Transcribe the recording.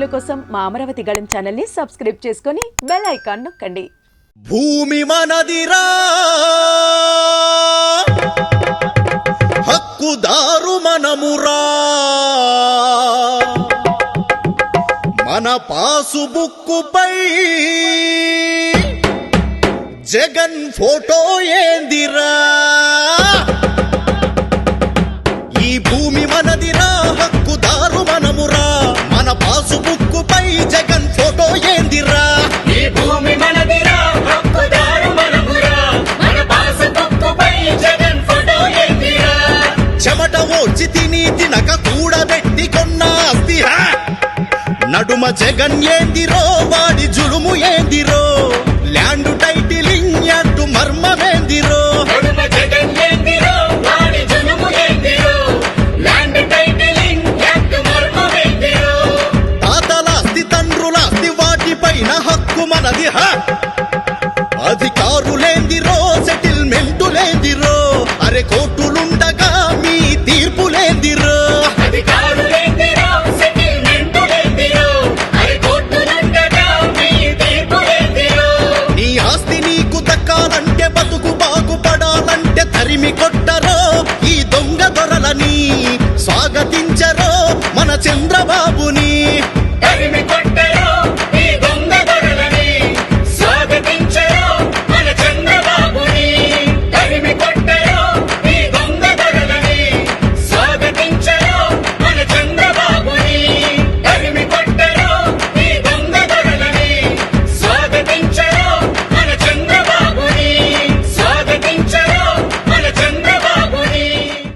వీడియోల కోసం మా అమరావతి గళం ఛానల్ని సబ్స్క్రైబ్ చేసుకొని బెల్ ఐకాన్ నొక్కండి. భూమి మనదిరా. హక్కుదారు మనమురా. మన పాసు బుక్కుపై జగన్ ఫోటో ఏందిరా. ఈ భూమి మనదిరా ఓడ్చి తిని తినక కూడబెట్టి కొన్న ఆస్తిరా నడుమ జగన్ ఏందిరో వాడి జులుము ఏందిరో. ల్యాండ్ టైటిలింగ్ అంటూ మర్మమేందిరో. యాక్ట్ మర్మమేందిరో. తాతలాస్తి తండ్రులాస్తి వాటిపైన హక్కు మనది హ. అధికారులేందిరో సెటిల్మెంటులేందిరో. అరే కోర్టులుండగా చంద్రబాబుని